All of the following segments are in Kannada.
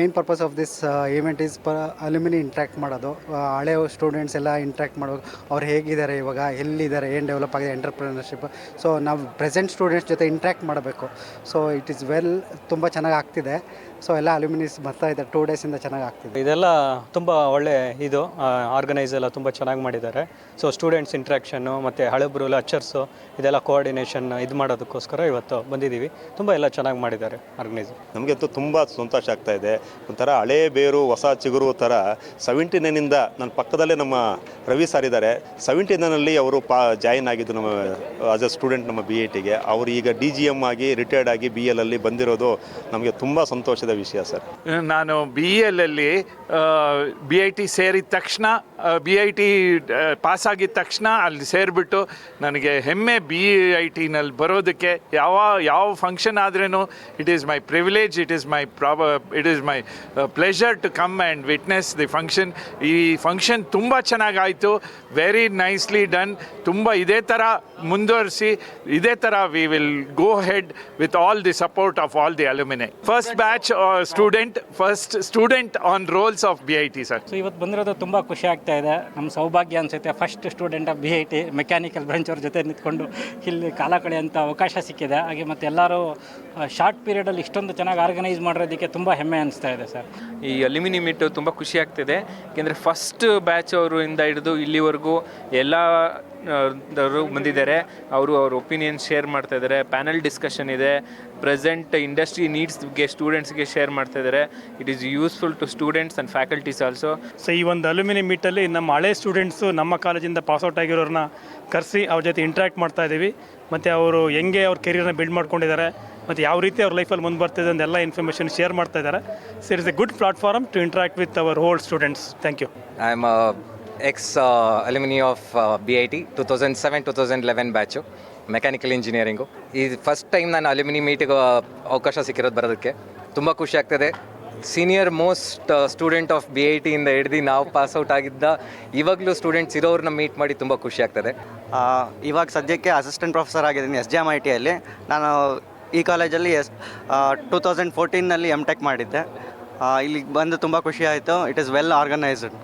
Main purpose of this event is ಪ ಅಲ್ಯೂಮಿನಿ ಇಂಟ್ರ್ಯಾಕ್ಟ್ ಮಾಡೋದು. ಹಳೆ ಸ್ಟೂಡೆಂಟ್ಸ್ ಎಲ್ಲ ಇಂಟ್ರ್ಯಾಕ್ಟ್ ಮಾಡೋದು. ಅವ್ರು ಹೇಗಿದ್ದಾರೆ ಇವಾಗ ಎಲ್ಲಿದ್ದಾರೆ ಏನು ಡೆವಲಪ್ ಆಗಿದೆ ಎಂಟರ್ಪ್ರಿನರ್ಶಿಪ್ ಸೊ ನಾವು ಪ್ರೆಸೆಂಟ್ ಸ್ಟೂಡೆಂಟ್ಸ್ ಜೊತೆ ಇಂಟ್ರ್ಯಾಕ್ಟ್ ಮಾಡಬೇಕು. ಸೊ ಇಟ್ ಈಸ್ ವೆಲ್ ತುಂಬ ಚೆನ್ನಾಗಿ ಆಗ್ತಿದೆ. ಸೊ ಎಲ್ಲ ಅಲ್ಯೂಮಿನಿಸ್ ಬರ್ತಾ ಇದೆ ಟೂ ಡೇಸಿಂದ ಚೆನ್ನಾಗಿ ಆಗ್ತಿದೆ. ಇದೆಲ್ಲ ತುಂಬ ಒಳ್ಳೆ ಇದು. ಆರ್ಗನೈಸ್ ಎಲ್ಲ ತುಂಬ ಚೆನ್ನಾಗಿ ಮಾಡಿದ್ದಾರೆ. ಸೊ ಸ್ಟೂಡೆಂಟ್ಸ್ ಇಂಟ್ರ್ಯಾಕ್ಷನ್ನು ಮತ್ತು ಹಳಬ್ರು ಲೆಕ್ಚರ್ಸು ಇದೆಲ್ಲ ಕೋಆರ್ಡಿನೇಷನ್ ಇದು ಮಾಡೋದಕ್ಕೋಸ್ಕರ ಇವತ್ತು ಬಂದಿದ್ದೀವಿ. ತುಂಬ ಎಲ್ಲ ಚೆನ್ನಾಗಿ ಮಾಡಿದ್ದಾರೆ ಆರ್ಗನೈಸ್ ನಮಗಂತೂ ತುಂಬ ಸಂತೋಷ ಆಗ್ತಾ ಇದೆ. ಒಂಥರ ಹಳೇ ಬೇರು, ಹೊಸ ಚಿಗುರು ಥರ ಸೆವೆಂಟಿ ನೈನಿಂದ ನನ್ನ ಪಕ್ಕದಲ್ಲೇ ನಮ್ಮ ರವಿ ಸರ್ ಇದ್ದಾರೆ. ಸೆವೆಂಟಿ ನೈನಲ್ಲಿ ಅವರು ಪಾ ಜಾಯಿನ್ ಆಗಿದ್ದು ನಮ್ಮ ಆಸ್ ಅ ಸ್ಟೂಡೆಂಟ್ ನಮ್ಮ ಬಿ ಐ ಟಿಗೆ ಅವರು ಈಗ ಡಿ ಜಿ ಎಂ ಆಗಿ ರಿಟೈರ್ಡ್ ಆಗಿ ಬಿ ಎಲ್ ಅಲ್ಲಿ ಬಂದಿರೋದು ನಮಗೆ ತುಂಬ ಸಂತೋಷದ ವಿಷಯ ಸರ್ ನಾನು ಬಿ ಎಲ್ಲಲ್ಲಿ ಬಿ ಐ ಟಿ ಸೇರಿದ ತಕ್ಷಣ ಬಿ ಐ ಟಿ ಪಾಸ್ ತಕ್ಷಣ ಅಲ್ಲಿ ಸೇರಿಬಿಟ್ಟು ನನಗೆ ಹೆಮ್ಮೆ ಬಿ ಐ ಟಿನಲ್ಲಿ ಬರೋದಕ್ಕೆ ಯಾವ ಯಾವ ಫಂಕ್ಷನ್ ಆದ್ರೂ it is my privilege it is my ಪ್ರಾಬ it is my pleasure to come and witness the function ಈ ಫಂಕ್ಷನ್ ತುಂಬ ಚೆನ್ನಾಗಾಯಿತು. ವೆರಿ ನೈಸ್ಲಿ ಡನ್ ತುಂಬ ಇದೇ ಥರ ಮುಂದುವರಿಸಿ, ಇದೇ ಥರ we will go head with all the support of all the alumni first batch student first student on rolls of B I T sir so ಇವತ್ತು ಬಂದಿರೋದು ತುಂಬ ಖುಷಿ ಆಗ್ತಾ ಇದೆ. ನಮ್ಮ ಸೌಭಾಗ್ಯ ಅನಿಸುತ್ತೆ. First student of B I T mechanical branch ಅವ್ರ ಜೊತೆ ನಿಂತ್ಕೊಂಡು ಇಲ್ಲಿ ಕಾಲ ಕಳೆಯುವಂಥ ಅವಕಾಶ ಸಿಕ್ಕಿದೆ. ಹಾಗೆ ಮತ್ತು ಎಲ್ಲರೂ ಶಾರ್ಟ್ ಪೀರಿಯಡಲ್ಲಿ ಇಷ್ಟೊಂದು ಚೆನ್ನಾಗಿ ಆರ್ಗನೈಸ್ ಮಾಡಿರೋದಕ್ಕೆ ತುಂಬ ಹೆಮ್ಮೆ ಅನಿಸ್ತಾ ಇದೆ ಸರ್. ಈ ಅಲ್ಯೂಮಿನಿ ಮೀಟು ತುಂಬ ಖುಷಿ ಆಗ್ತಿದೆ. ಏಕೆಂದರೆ ಫಸ್ಟ್ ಬ್ಯಾಚ್ ಅವರಿಂದ ಹಿಡಿದು ಇಲ್ಲಿವರೆಗೂ ಎಲ್ಲ ಬಂದಿದ್ದಾರೆ. ಅವರು ಅವ್ರ ಒಪಿನಿಯನ್ ಶೇರ್ ಮಾಡ್ತಾ ಇದ್ದಾರೆ. ಪ್ಯಾನಲ್ ಡಿಸ್ಕಷನ್ ಇದೆ. ಪ್ರೆಸೆಂಟ್ ಇಂಡಸ್ಟ್ರಿ ನೀಡ್ಸ್ಗೆ ಸ್ಟೂಡೆಂಟ್ಸ್ಗೆ ಶೇರ್ ಮಾಡ್ತಾ ಇದ್ದಾರೆ. It is useful to students and faculties also so ಈ ಒಂದು ಅಲ್ಯೂಮಿನಿ ಮೀಟಲ್ಲಿ ನಮ್ಮ ಹಳೆ ಸ್ಟೂಡೆಂಟ್ಸು ನಮ್ಮ ಕಾಲೇಜಿಂದ ಪಾಸ್ಔಟ್ ಆಗಿರೋರನ್ನ ಕರೆಸಿ ಅವ್ರ ಜೊತೆ ಇಂಟ್ರ್ಯಾಕ್ಟ್ ಮಾಡ್ತಾ ಇದ್ದೀವಿ ಮತ್ತು ಅವರು ಹೆಂಗೆ ಅವ್ರ ಕೆರಿಯರ್ನ ಬಿಲ್ಡ್ ಮಾಡ್ಕೊಂಡಿದ್ದಾರೆ. ಮತ್ತು ಯಾವ ರೀತಿ ಅವ್ರ ಲೈಫಲ್ಲಿ ಮುಂದೆ ಬರ್ತಿದೆ ಅಂತ ಎಲ್ಲ ಇನ್ಫಾರ್ಮೇಷನ್ ಶೇರ್ ಮಾಡ್ತಾ ಇದ್ದಾರೆ. So it's a good platform to interact with our old students thank you I am a ex uh, alumni of uh, BIT 2007 2011 batch mechanical engineering ಈ ಫಸ್ಟ್ ಟೈಮ್ ನಾನು ಅಲ್ಯೂಮಿನಿ ಮೀಟಿಗೆ ಅವಕಾಶ ಸಿಕ್ಕಿರೋದು ಬರೋದಕ್ಕೆ ತುಂಬ ಖುಷಿ ಆಗ್ತದೆ. Senior most student of B I ಟಿಯಿಂದ ಹಿಡ್ದು ನಾವು ಪಾಸ್ಔಟ್ ಆಗಿದ್ದ ಇವಾಗಲೂ ಸ್ಟೂಡೆಂಟ್ಸ್ ಇರೋರನ್ನ ಮೀಟ್ ಮಾಡಿ ತುಂಬ ಖುಷಿ ಆಗ್ತದೆ. ಆ, ಇವಾಗ ಸದ್ಯಕ್ಕೆ ಅಸಿಸ್ಟೆಂಟ್ ಪ್ರೊಫೆಸರ್ ಆಗಿದ್ದೀನಿ ಎಸ್ ಜೆ ಎಂ ಐ ಟಿಯಲ್ಲಿ ನಾನು ಈ ಕಾಲೇಜಲ್ಲಿ ಎಸ್ ಟು ತೌಸಂಡ್ ಫೋರ್ಟೀನಲ್ಲಿ ಎಂ ಟೆಕ್ ಮಾಡಿದ್ದೆ ಇಲ್ಲಿಗೆ ಬಂದು ತುಂಬ ಖುಷಿ ಆಯಿತು it is well organised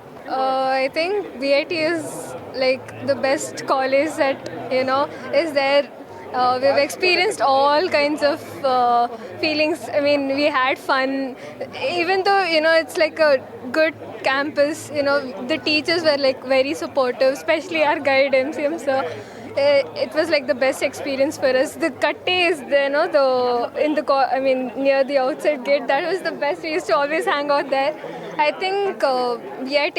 I think B I T is like the best college at you know is there Uh, we've experienced all kinds of uh, feelings. I mean, we had fun, even though you know it's like a good campus. You know, the teachers were like very supportive, especially our guide MCM. Uh, It was like the best experience for us. The katte is there, no, the in the I mean near the outside gate. That was the best. We used to always hang out there. I think uh,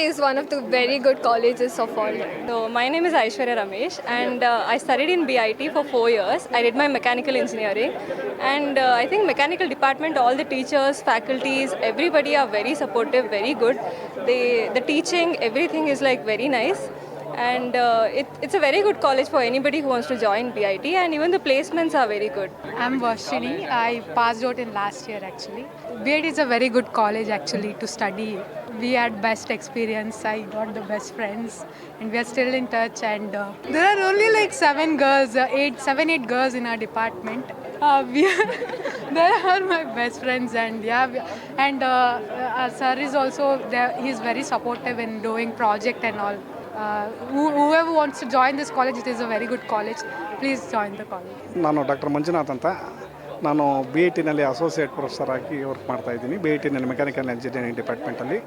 is one of the very good colleges of all. So my name is Aishwarya Ramesh and uh, I studied in BIT for four years. I did my mechanical engineering and uh, I think mechanical department, all the teachers, faculties, everybody are very supportive, very good. They, the teaching, everything is like very nice. And uh, it, it's a very good college for anybody who wants to join BIT and even the placements are very good. I'm Varshini. I passed out in last year actually. BIT is a very good college actually to study. We had best experience. I got the best friends, and we are still in touch. And uh, there are only like seven girls, uh, eight, seven, eight girls in our department. Uh, we they are my best friends, and yeah, and uh, sir is also there. He's very supportive in doing project and all. Uh, who- whoever wants to join this college, it is a very good college. Please join the college. ನಾನು ಡಾಕ್ಟರ್ ಮಂಜುನಾಥ್ ಅಂತ. ನಾನು ಬಿ ಐ ಟಿನಲ್ಲಿ ಅಸೋಸಿಯೇಟ್ ಪ್ರೊಫೆಸರ್ ಆಗಿ ವರ್ಕ್ ಮಾಡ್ತಾ ಇದ್ದೀನಿ ಬಿ ಐ ಟಿನಲ್ಲಿ ಮೆಕ್ಯಾನಿಕಲ್ ಇಂಜಿನಿಯರಿಂಗ್ ಡಿಪಾರ್ಟ್ಮೆಂಟಲ್ಲಿ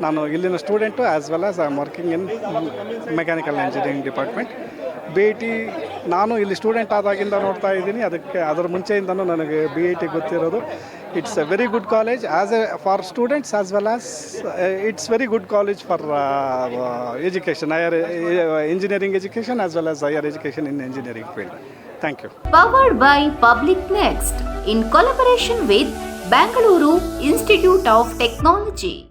ನಾನು ಇಲ್ಲಿನ student as well as I am working in mechanical engineering department B I T ನಾನು ಇಲ್ಲಿ ಸ್ಟೂಡೆಂಟ್ ಆದಾಗಿಂದ ನೋಡ್ತಾ ಇದ್ದೀನಿ ಅದಕ್ಕೆ ಅದರ ಮುಂಚೆಯಿಂದನೂ ನನಗೆ ಬಿ ಐ ಟಿ ಗೊತ್ತಿರೋದು. It's a very good college as a, for students as well as uh, it's very good college for uh, uh, education, higher uh, engineering education as well as higher education in engineering field. Thank you. Powered by Public Next in collaboration with Bangalore Institute of Technology.